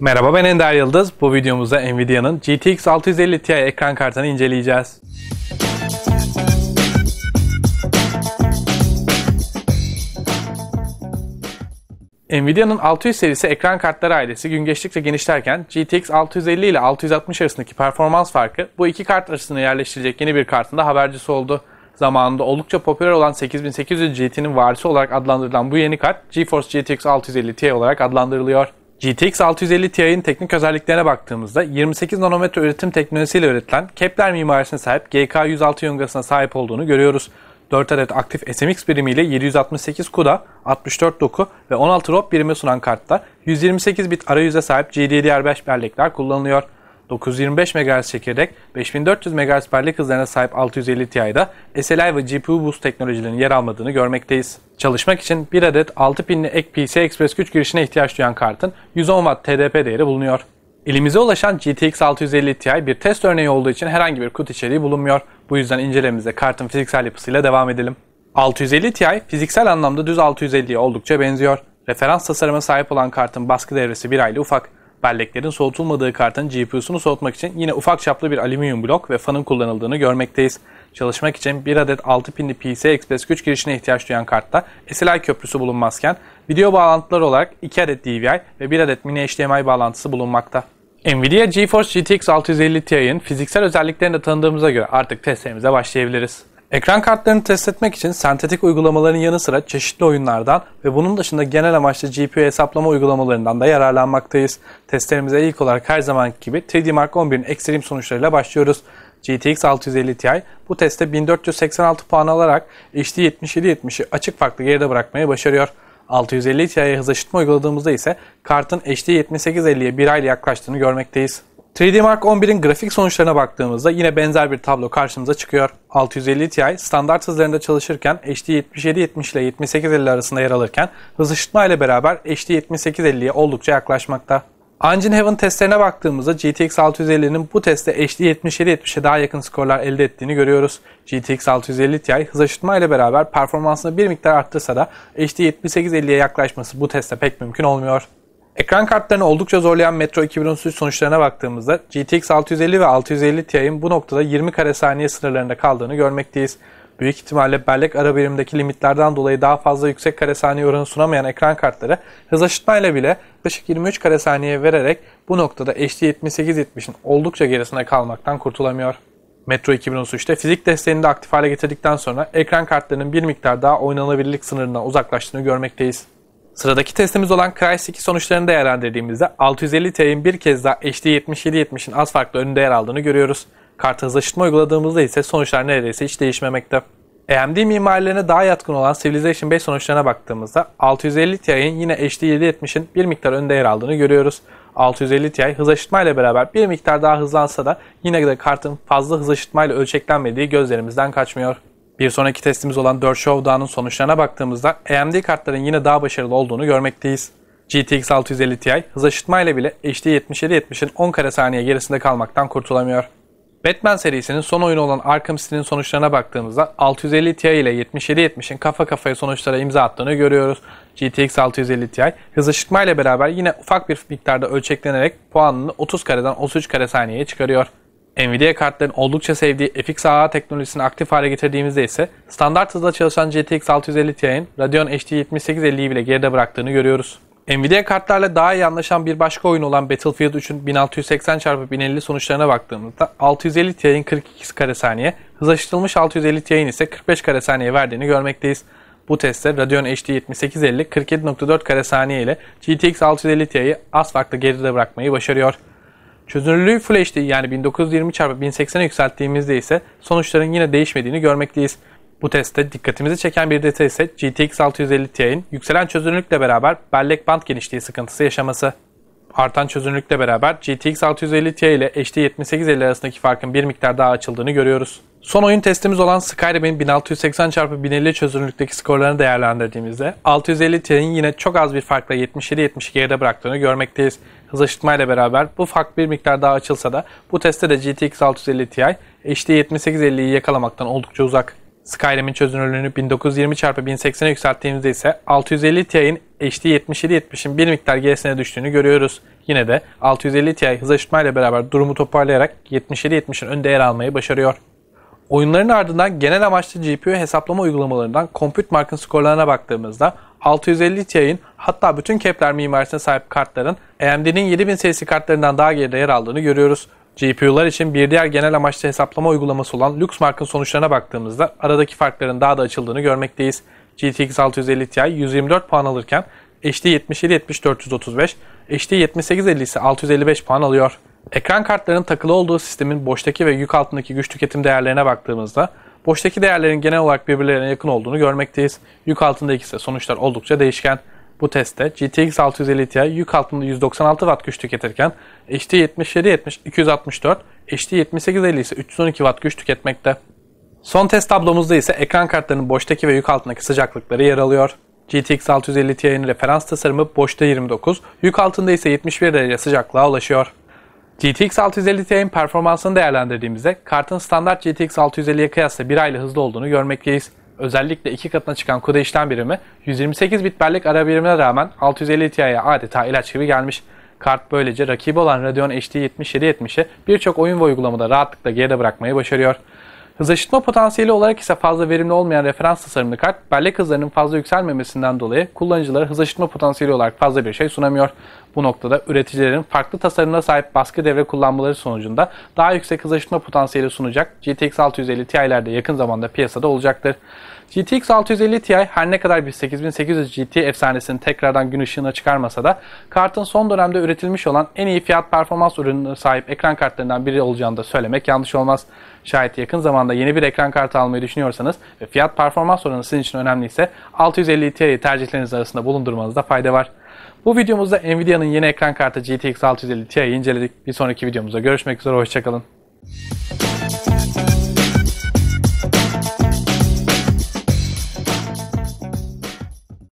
Merhaba ben Ender Yıldız. Bu videomuzda Nvidia'nın GTX 650 Ti ekran kartını inceleyeceğiz. Nvidia'nın 600 serisi ekran kartları ailesi gün geçtikçe genişlerken GTX 650 ile 660 arasındaki performans farkı bu iki kart arasında yerleştirecek yeni bir kartın da habercisi oldu. Zamanında oldukça popüler olan 8800 GT'nin varisi olarak adlandırılan bu yeni kart GeForce GTX 650 Ti olarak adlandırılıyor. GTX 650 Ti'nin teknik özelliklerine baktığımızda 28 nanometre üretim teknolojisiyle üretilen Kepler mimarisine sahip GK106 yongasına sahip olduğunu görüyoruz. 4 adet aktif SMX birimiyle 768 CUDA, 64 doku ve 16 ROP birimi sunan kartta 128 bit arayüze sahip GDDR5 bellekler kullanılıyor. 925 MHz çekirdek, 5400 MHz bellek hızlarına sahip 650 Ti'de SLI ve GPU Boost teknolojilerinin yer almadığını görmekteyiz. Çalışmak için bir adet 6 pinli ek PCI Express güç girişine ihtiyaç duyan kartın 110 Watt TDP değeri bulunuyor. Elimize ulaşan GTX 650 Ti bir test örneği olduğu için herhangi bir kut içeriği bulunmuyor. Bu yüzden incelememize kartın fiziksel yapısıyla devam edelim. 650 Ti fiziksel anlamda düz 650'ye oldukça benziyor. Referans tasarıma sahip olan kartın baskı devresi bir aylı ufak. Belleklerin soğutulmadığı kartın GPU'sunu soğutmak için yine ufak çaplı bir alüminyum blok ve fanın kullanıldığını görmekteyiz. Çalışmak için bir adet 6 pinli PCI Express güç girişine ihtiyaç duyan kartta SLI köprüsü bulunmazken video bağlantıları olarak 2 adet DVI ve 1 adet mini HDMI bağlantısı bulunmakta. Nvidia GeForce GTX 650 Ti'nin fiziksel özelliklerini de tanıdığımıza göre artık testlerimize başlayabiliriz. Ekran kartlarını test etmek için sentetik uygulamaların yanı sıra çeşitli oyunlardan ve bunun dışında genel amaçlı GPU hesaplama uygulamalarından da yararlanmaktayız. Testlerimize ilk olarak her zamanki gibi 3D Mark 11'in ekstrem sonuçlarıyla başlıyoruz. GTX 650 Ti bu testte 1486 puan alarak HD 7770'i açık farklı geride bırakmayı başarıyor. 650 Ti'ye hız aşıtma uyguladığımızda ise kartın HD 7850'ye bir ayla yaklaştığını görmekteyiz. 3D Mark 11'in grafik sonuçlarına baktığımızda yine benzer bir tablo karşımıza çıkıyor. 650 Ti standart hızlarında çalışırken HD 7770 ile 7850 arasında yer alırken hız ışıtma ile beraber HD 7850'ye oldukça yaklaşmakta. Engine Heaven testlerine baktığımızda GTX 650'nin bu testte HD 7770'e daha yakın skorlar elde ettiğini görüyoruz. GTX 650 Ti hız aşıtma ile beraber performansını bir miktar arttırsa da HD 7850'ye yaklaşması bu testte pek mümkün olmuyor. Ekran kartlarını oldukça zorlayan Metro 2033 sonuçlarına baktığımızda GTX 650 ve 650 Ti'nin bu noktada 20 kare saniye sınırlarında kaldığını görmekteyiz. Büyük ihtimalle bellek ara birimdeki limitlerden dolayı daha fazla yüksek kare saniye oranı sunamayan ekran kartları hız aşıtmayla bile yaklaşık 23 kare saniye vererek bu noktada HD 7870'in oldukça gerisine kalmaktan kurtulamıyor. Metro 2033'te fizik desteğini de aktif hale getirdikten sonra ekran kartlarının bir miktar daha oynanabilirlik sınırından uzaklaştığını görmekteyiz. Sıradaki testimiz olan Crysis 2 sonuçlarını değerlendirdiğimizde 650 Ti'nin bir kez daha HD 7770'in az farklı önünde yer aldığını görüyoruz. Kart hızlaştırma uyguladığımızda ise sonuçlar neredeyse hiç değişmemekte. AMD mimarilerine daha yatkın olan Civilization 5 sonuçlarına baktığımızda 650 Ti'nin yine HD 770'in bir miktar önde yer aldığını görüyoruz. 650 Ti hız aşıtma ile beraber bir miktar daha hızlansa da yine de kartın fazla hız aşıtma ile ölçeklenmediği gözlerimizden kaçmıyor. Bir sonraki testimiz olan 4 Showdown'un sonuçlarına baktığımızda AMD kartların yine daha başarılı olduğunu görmekteyiz. GTX 650 Ti hız aşıtma ile bile HD 7770'in 10 kare saniye gerisinde kalmaktan kurtulamıyor. Batman serisinin son oyunu olan Arkham City'nin sonuçlarına baktığımızda 650 Ti ile 7770'in kafa kafaya sonuçlara imza attığını görüyoruz. GTX 650 Ti hız ışıtma ile beraber yine ufak bir miktarda ölçeklenerek puanını 30 kareden 33 kare saniyeye çıkarıyor. Nvidia kartların oldukça sevdiği FXAA teknolojisini aktif hale getirdiğimizde ise standart hızla çalışan GTX 650 Ti'nin Radeon HD 7850'yi bile geride bıraktığını görüyoruz. Nvidia kartlarla daha iyi anlaşan bir başka oyun olan Battlefield 3'ün 1680x1050 sonuçlarına baktığımızda 650 Ti'nin 42 kare saniye, hız aşıtılmış 650 Ti'nin ise 45 kare saniye verdiğini görmekteyiz. Bu testte Radeon HD 7850 47.4 kare saniye ile GTX 650 Ti'yi az farklı geride bırakmayı başarıyor. Çözünürlüğü Full HD yani 1920x1080'e yükselttiğimizde ise sonuçların yine değişmediğini görmekteyiz. Bu testte dikkatimizi çeken bir detay ise GTX 650 Ti'nin yükselen çözünürlükle beraber bellek band genişliği sıkıntısı yaşaması. Artan çözünürlükle beraber GTX 650 Ti ile HD 7850 arasındaki farkın bir miktar daha açıldığını görüyoruz. Son oyun testimiz olan Skyrim'in 1680x1050 çözünürlükteki skorlarını değerlendirdiğimizde 650 Ti'nin yine çok az bir farkla 77-70 geride bıraktığını görmekteyiz. Hız aşıtmayla beraber bu fark bir miktar daha açılsa da bu testte de GTX 650 Ti HD 7850'yi yakalamaktan oldukça uzak. Skyrim'in çözünürlüğünü 1920x1080'e yükselttiğimizde ise 650 Ti'nin HD 7770'in bir miktar gerisine düştüğünü görüyoruz. yine de 650 Ti hız aşıtmayla beraber durumu toparlayarak 77-70'in önde yer almayı başarıyor. Oyunların ardından genel amaçlı GPU hesaplama uygulamalarından Compute Mark'ın skorlarına baktığımızda 650 Ti'nin hatta bütün Kepler mimarisine sahip kartların AMD'nin 7000 serisi kartlarından daha geride yer aldığını görüyoruz. GPU'lar için bir diğer genel amaçlı hesaplama uygulaması olan Luxmark'ın sonuçlarına baktığımızda aradaki farkların daha da açıldığını görmekteyiz. GTX 650 Ti 124 puan alırken HD 7770 435, HD 7850 ise 655 puan alıyor. Ekran kartlarının takılı olduğu sistemin boştaki ve yük altındaki güç tüketim değerlerine baktığımızda boştaki değerlerin genel olarak birbirlerine yakın olduğunu görmekteyiz. Yük altındaki ise sonuçlar oldukça değişken. Bu testte GTX 650 Ti yük altında 196 Watt güç tüketirken HD 7770 264, HD 7850 ise 312 Watt güç tüketmekte. Son test tablomuzda ise ekran kartlarının boştaki ve yük altındaki sıcaklıkları yer alıyor. GTX 650 Ti'nin referans tasarımı boşta 29, yük altında ise 71 derece sıcaklığa ulaşıyor. GTX 650 Ti'nin performansını değerlendirdiğimizde kartın standart GTX 650'ye kıyasla bir aylı hızlı olduğunu görmekteyiz. Özellikle iki katına çıkan işlem birimi 128 bit bellek ara birimine rağmen 650 Ti'ye adeta ilaç gibi gelmiş. Kart böylece rakibi olan Radeon HD 7770'i birçok oyun ve uygulamada rahatlıkla geride bırakmayı başarıyor. Hız aşıtma potansiyeli olarak ise fazla verimli olmayan referans tasarımlı kart, bellek hızlarının fazla yükselmemesinden dolayı kullanıcılara hız aşıtma potansiyeli olarak fazla bir şey sunamıyor. Bu noktada üreticilerin farklı tasarımına sahip baskı devre kullanmaları sonucunda daha yüksek hız aşıtma potansiyeli sunacak GTX 650 Ti'ler de yakın zamanda piyasada olacaktır. GTX 650 Ti her ne kadar bir 8800 GT efsanesini tekrardan gün ışığına çıkarmasa da kartın son dönemde üretilmiş olan en iyi fiyat performans ürününe sahip ekran kartlarından biri olacağını da söylemek yanlış olmaz. Şayet yakın zamanda yeni bir ekran kartı almayı düşünüyorsanız ve fiyat performans oranı sizin için önemliyse 650 Ti'yi tercihleriniz arasında bulundurmanızda fayda var. Bu videomuzda Nvidia'nın yeni ekran kartı GTX 650 Ti'yi inceledik. Bir sonraki videomuzda görüşmek üzere, hoşçakalın.